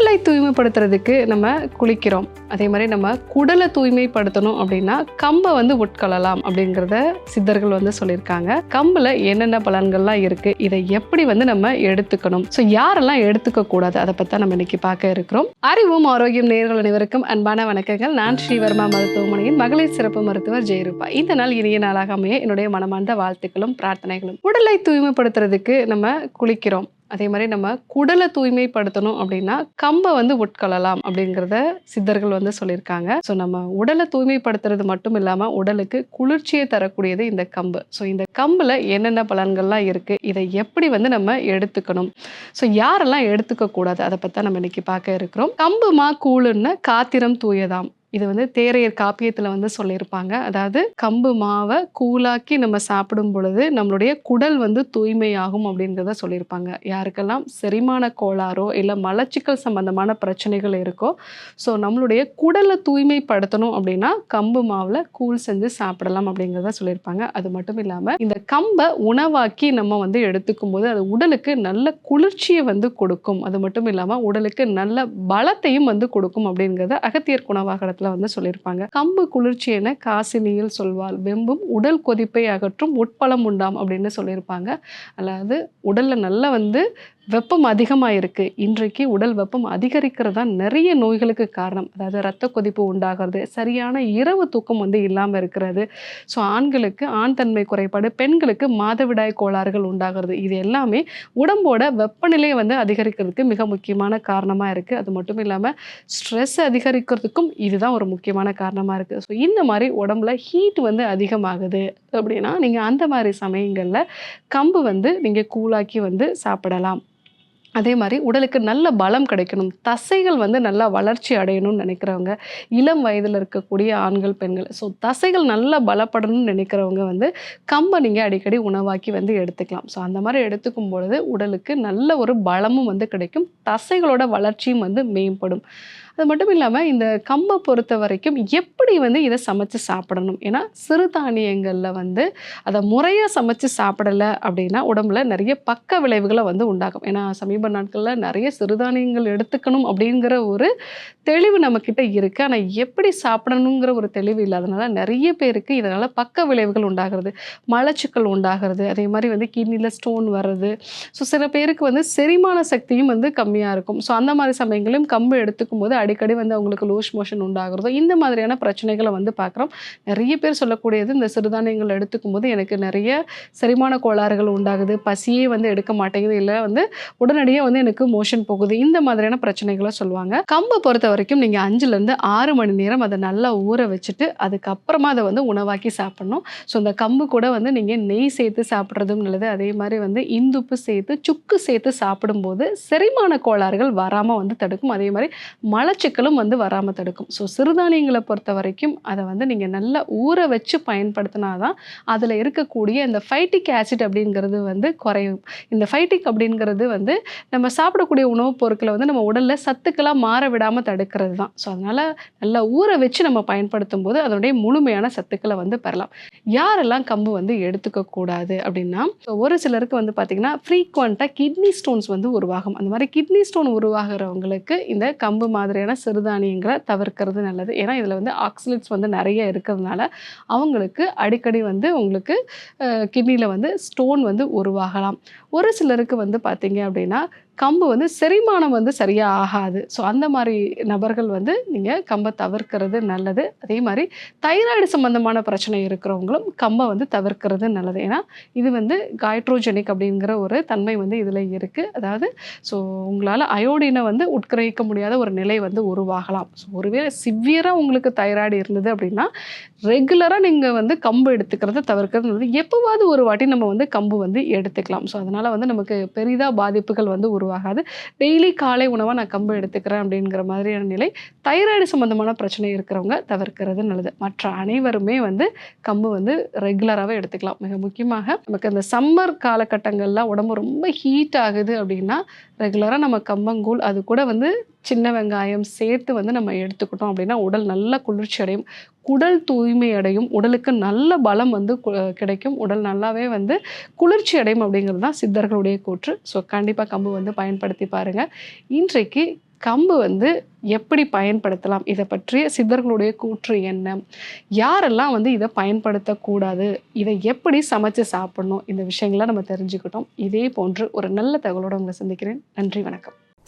உடலை தூய்மைப்படுத்துறதுக்கு நம்ம குளிக்கிறோம். அதே மாதிரி நம்ம குடலை தூய்மைப்படுத்தணும் அப்படின்னா கம்பை வந்து உட்கொள்ளலாம் அப்படிங்கிறத சித்தர்கள் வந்து சொல்லியிருக்காங்க. கம்பில் என்னென்ன பலன்கள்லாம் இருக்குது இதை எப்படி வந்து நம்ம எடுத்துக்கணும்? ஸோ யாரெல்லாம் எடுத்துக்க கூடாது அதை பற்றி நம்ம இன்னைக்கு பார்க்க இருக்கிறோம். அறிவும் ஆரோக்கியம் நேர்கள் அனைவருக்கும் அன்பான வணக்கங்கள். நான் ஸ்ரீவர்மா மருத்துவமனையின் மகளிர் சிறப்பு மருத்துவர் ஜெயரூபா. இந்த நாள் இனிய நாளாக அமைய என்னுடைய மனமார்ந்த வாழ்த்துக்களும் பிரார்த்தனைகளும். உடலை தூய்மைப்படுத்துறதுக்கு நம்ம குளிக்கிறோம். அதே மாதிரி நம்ம குடலை தூய்மைப்படுத்தணும் அப்படின்னா கம்பை வந்து உட்கொள்ளலாம் அப்படிங்கிறத சித்தர்கள் வந்து சொல்லியிருக்காங்க. ஸோ நம்ம உடலை தூய்மைப்படுத்துறது மட்டும் இல்லாமல் உடலுக்கு குளிர்ச்சியை தரக்கூடியது இந்த கம்பு. ஸோ இந்த கம்பில் என்னென்ன பலன்கள்லாம் இருக்குது இதை எப்படி வந்து நம்ம எடுத்துக்கணும்? ஸோ யாரெல்லாம் எடுத்துக்க கூடாது அதை பற்றி நம்ம இன்னைக்கு பார்க்க இருக்கிறோம். கம்பு மா கூழுன்னு காத்திரம் தூயதாம். இது வந்து தேரையர் காப்பியத்தில் வந்து சொல்லியிருப்பாங்க. அதாவது கம்பு மாவை கூழாக்கி நம்ம சாப்பிடும் பொழுது நம்மளுடைய குடல் வந்து தூய்மையாகும் அப்படிங்கிறத சொல்லியிருப்பாங்க. யாருக்கெல்லாம் செரிமான கோளாறோ இல்லை மலச்சிக்கல் சம்பந்தமான பிரச்சனைகள் இருக்கோ ஸோ நம்மளுடைய குடலை தூய்மைப்படுத்தணும் அப்படின்னா கம்பு மாவில் கூழ் செஞ்சு சாப்பிடலாம் அப்படிங்கிறத சொல்லியிருப்பாங்க. அது மட்டும் இல்லாமல் இந்த கம்பை உணவாக்கி நம்ம வந்து எடுத்துக்கும் போது அது உடலுக்கு நல்ல குளிர்ச்சியை வந்து கொடுக்கும். அது மட்டும் இல்லாமல் உடலுக்கு நல்ல பலத்தையும் வந்து கொடுக்கும் அப்படிங்கிறத அகத்தியர் இடத்துல வந்து சொல்லியிருப்பாங்க. கம்பு குளிர்ச்சி என காசினியில் சொல்வாள் வெம்பும் உடல் கொதிப்பை அகற்றும் உட்பலம் உண்டாம் அப்படின்னு சொல்லியிருப்பாங்க. அதாவது உடல்ல நல்லா வந்து வெப்பம் அதிகமாக இருக்குது இன்றைக்கு உடல் வெப்பம் அதிகரிக்கிறது தான் நிறைய நோய்களுக்கு காரணம். அதாவது இரத்த கொதிப்பு உண்டாகிறது சரியான இரவு தூக்கம் வந்து இல்லாமல் இருக்கிறது. ஸோ ஆண்களுக்கு ஆண் தன்மை குறைபாடு பெண்களுக்கு மாதவிடாய் கோளாறுகள் உண்டாகிறது. இது எல்லாமே உடம்போட வெப்பநிலையை வந்து அதிகரிக்கிறதுக்கு மிக முக்கியமான காரணமாக இருக்குது அது மட்டும் இல்லாமல் ஸ்ட்ரெஸ் அதிகரிக்கிறதுக்கும் இதுதான் ஒரு முக்கியமான காரணமாக இருக்குது ஸோ இந்த மாதிரி உடம்புல ஹீட் வந்து அதிகமாகுது அப்படின்னா நீங்கள் அந்த மாதிரி சமயங்களில் கம்பு வந்து நீங்கள் கூழாக்கி வந்து சாப்பிடலாம். அதே மாதிரி உடலுக்கு நல்ல பலம் கிடைக்கணும். தசைகள் வந்து நல்லா வளர்ச்சி அடையணும்னு நினைக்கிறவங்க இளம் வயதில் இருக்கக்கூடிய ஆண்கள் பெண்கள் ஸோ தசைகள் நல்லா பலப்படணும்னு நினைக்கிறவங்க வந்து கம்பை நீங்கள் அடிக்கடி உணவாக்கி வந்து எடுத்துக்கலாம். ஸோ அந்த மாதிரி எடுத்துக்கும் பொழுது உடலுக்கு நல்ல ஒரு பலமும் வந்து கிடைக்கும். தசைகளோட வளர்ச்சியும் வந்து மேம்படும். அது மட்டும் இல்லாமல் இந்த கம்பை பொறுத்த வரைக்கும் எப்படி வந்து இதை சமைச்சு சாப்பிடணும்? ஏன்னா சிறுதானியங்களில் வந்து அதை முறையாக சமைச்சு சாப்பிடலை அப்படின்னா உடம்புல நிறைய பக்க விளைவுகளை வந்து உண்டாகும். ஏன்னா சமீப நாட்களில் நிறைய சிறுதானியங்கள் எடுத்துக்கணும் அப்படிங்கிற ஒரு தெளிவு நம்மக்கிட்ட இருக்குது ஆனால் எப்படி சாப்பிடணுங்கிற ஒரு தெளிவு இல்லாதனால நிறைய பேருக்கு இதனால் பக்க விளைவுகள் உண்டாகிறது. மலச்சுக்கள் உண்டாகிறது. அதே மாதிரி வந்து கிட்னியில் ஸ்டோன் வர்றது. ஸோ சில பேருக்கு வந்து செரிமான சக்தியும் வந்து கம்மியாக இருக்கும். ஸோ அந்த மாதிரி சமயங்களிலும் கம்பு எடுத்துக்கும் போது அடிக்கடி வந்து அவங்களுக்கு லூஸ் மோஷன் உண்டாகிறதோ இந்த மாதிரியான பிரச்சனைகளை வந்து பார்க்குறோம். நிறைய பேர் சொல்லக்கூடியது இந்த சிறுதானியங்கள் எடுத்துக்கும் போது எனக்கு நிறைய செரிமான கோளாறுகள் உண்டாகுது. பசியே வந்து எடுக்க மாட்டேங்குது. இல்லை வந்து உடனடியாக வந்து எனக்கு மோஷன் போகுது. இந்த மாதிரியான பிரச்சனைகளை சொல்லுவாங்க. கம்பை பொறுத்த வரைக்கும் நீங்கள் அஞ்சுலேருந்து ஆறு மணி நேரம் அதை நல்லா ஊற வச்சுட்டு அதுக்கப்புறமா அதை வந்து உணவாக்கி சாப்பிடணும். ஸோ இந்த கம்பு கூட வந்து நீங்கள் நெய் சேர்த்து சாப்பிட்றதும் நல்லது. அதே மாதிரி வந்து இந்துப்பு சேர்த்து சுக்கு சேர்த்து சாப்பிடும்போது செரிமான கோளாறுகள் வராமல் வந்து தடுக்கும். அதே மாதிரி மலச்சிக்கலும் வந்து வராமல் தடுக்கும். ஸோ சிறுதானியங்களை பொறுத்த வரைக்கும் அதை வந்து நீங்கள் நல்லா ஊற வச்சு பயன்படுத்தினா தான் அதில் இருக்கக்கூடிய இந்த ஃபைட்டிக் ஆசிட் அப்படிங்கிறது வந்து குறையும். இந்த ஃபைட்டிக் அப்படிங்கிறது வந்து நம்ம சாப்பிடக்கூடிய உணவுப் பொருட்களை வந்து நம்ம உடலில் சத்துக்களாக மாற விடாமல் தடுக்கிறது தான். ஸோ அதனால் நல்லா ஊற வச்சு நம்ம பயன்படுத்தும் போது அதனுடைய முழுமையான சத்துக்களை வந்து பெறலாம். யாரெல்லாம் கம்பு வந்து எடுத்துக்கக்கூடாது அப்படின்னா so ஒரு சிலருக்கு வந்து பார்த்திங்கன்னா ஃப்ரீக்வெண்ட்டாக கிட்னி ஸ்டோன்ஸ் வந்து உருவாகும். அந்த மாதிரி கிட்னி ஸ்டோன் உருவாகிறவங்களுக்கு இந்த கம்பு மாதிரி மாதிரியான சிறுதானியங்களை தவிர்க்கிறது நல்லது. ஏன்னா இதில் வந்து ஆக்சிலேட்ஸ் வந்து நிறைய இருக்கிறதுனால அவங்களுக்கு அடிக்கடி வந்து உங்களுக்கு கிட்னியில் வந்து ஸ்டோன் வந்து உருவாகலாம். ஒரு சிலருக்கு வந்து பார்த்தீங்க அப்படின்னா கம்பு வந்து செரிமானம் வந்து சரியாக ஆகாது. ஸோ அந்த மாதிரி நபர்கள் வந்து நீங்கள் கம்பை தவிர்க்கிறது நல்லது. அதே மாதிரி தைராய்டு சம்மந்தமான பிரச்சனை இருக்கிறவங்களும் கம்பை வந்து தவிர்க்கிறது நல்லது. ஏன்னா இது வந்து காய்ட்ரோஜெனிக் அப்படிங்கிற ஒரு தன்மை வந்து இதில் இருக்குது அதாவது ஸோ உங்களால் அயோடினை வந்து உட்கிரகிக்க முடியாத ஒரு நிலை வந்து உருவாகலாம். ஸோ ஒருவேளை சிவியராக உங்களுக்கு தைராய்டு இருந்தது அப்படின்னா ரெகுலராக நீங்கள் வந்து கம்பு எடுத்துக்கிறத தவிர்க்கிறது நல்லது. எப்போவாவது ஒரு வாட்டி நம்ம வந்து கம்பு வந்து எடுத்துக்கலாம். ஸோ அதனால் வந்து நமக்கு பெரிதாக பாதிப்புகள் வந்து உருவாகாது. டெய்லி காலை உணவாக நான் கம்பு எடுத்துக்கிறேன் அப்படிங்கிற மாதிரியான நிலை தைராய்டு சம்மந்தமான பிரச்சனை இருக்கிறவங்க தவிர்க்கிறது நல்லது. மற்ற அனைவருமே வந்து கம்பு வந்து ரெகுலராகவே எடுத்துக்கலாம். மிக முக்கியமாக நமக்கு இந்த சம்மர் காலகட்டங்கள்லாம் உடம்பு ரொம்ப ஹீட் ஆகுது அப்படின்னா ரெகுலராக நம்ம கம்பங்கூழ் அது கூட வந்து சின்ன வெங்காயம் சேர்த்து வந்து நம்ம எடுத்துக்கிட்டோம் அப்படின்னா உடல் நல்ல குளிர்ச்சி அடையும். குடல் தூய்மை அடையும். உடலுக்கு நல்ல பலம் வந்து கிடைக்கும். உடல் நல்லாவே வந்து குளிர்ச்சி அடையும் அப்படிங்கிறது தான் சித்தர்களுடைய கூற்று. ஸோ கண்டிப்பாக கம்பு வந்து பயன்படுத்தி பாருங்கள் இன்றைக்கு கம்பு வந்து எப்படி பயன்படுத்தலாம்? இதை பற்றிய சித்தர்களுடைய கூற்று என்ன? யாரெல்லாம் வந்து இதை பயன்படுத்தக்கூடாது? இதை எப்படி சமைச்சு சாப்பிடணும்? இந்த விஷயங்களை நம்ம தெரிஞ்சுக்கிட்டோம். இதே போன்று ஒரு நல்ல தகவலோட உங்களை சந்திக்கிறேன். நன்றி வணக்கம்.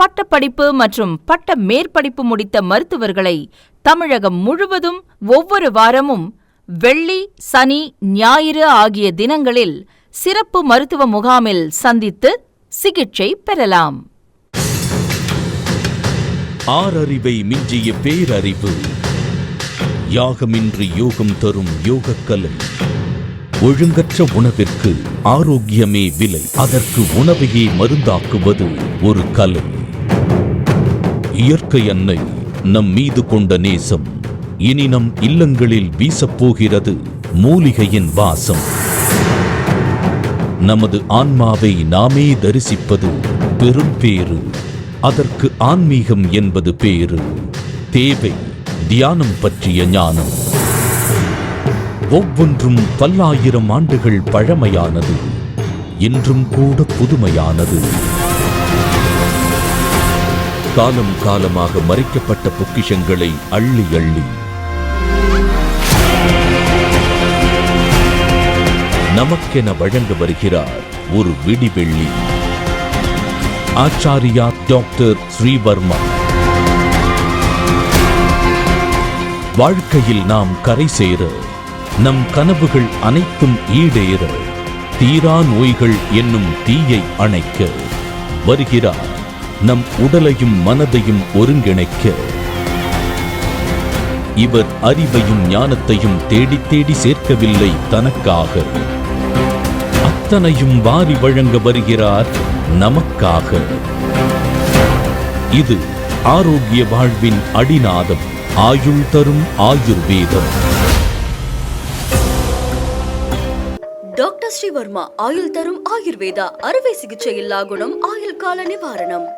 பட்டப்படிப்பு மற்றும் பட்ட மேற்படிப்பு முடித்த மருத்துவர்களை தமிழகம் முழுவதும் ஒவ்வொரு வாரமும் வெள்ளி சனி ஞாயிறு ஆகிய தினங்களில் சிறப்பு மருத்துவ முகாமில் சந்தித்து சிகிச்சை பெறலாம். ஆறறிவை மிஞ்சிய பேரறிவு. யாகமின்றி யோகம் தரும் யோகக்கலை. ஒழுங்கற்ற உணவிற்கு ஆரோக்கியமே விலை. அதற்கு உணவையே மருந்தாக்குவது ஒரு கலை. இயற்கை அன்னை நம் மீது கொண்ட நேசம். இனி நம் இல்லங்களில் வீசப்போகிறது மூலிகையின் வாசம். நமது ஆன்மாவை நாமே தரிசிப்பது பெரும் பேறு. அதற்கு ஆன்மீகம் என்பது பேரு தேவை தியானம் பற்றிய ஞானம். ஒவ்வொன்றும் பல்லாயிரம் ஆண்டுகள் பழமையானது. இன்றும் கூட புதுமையானது. காலம் காலமாக மறைக்கப்பட்ட பொக்கிஷங்களை அள்ளி அள்ளி. நமக்கென வழங்க வருகிறார் ஒரு விடிவெள்ளி. ஆச்சாரியா டாக்டர் ஸ்ரீவர்மா. வாழ்க்கையில் நாம் கரை சேர நம் கனவுகள் அனைத்தும் ஈடேற தீரா நோய்கள் என்னும் தீயை அணைக்க வருகிறார் நம் உடலையும் மனதையும் ஒருங்கிணைக்க. இவர் அறிவையும் ஞானத்தையும் தேடி தேடி சேர்க்கவில்லை தனக்காக. அத்தனையும் வாரி வழங்க வருகிறார் நமக்காக. இது ஆரோக்கிய வாழ்வின் அடிநாதம் ஆயுள் தரும் ஆயுர்வேதம். டாக்டர் ஸ்ரீவர்மா ஆயுள் தரும் ஆயுர்வேதா அறுவை சிகிச்சை இல்லா குணம் ஆயுள் கால நிவாரணம்.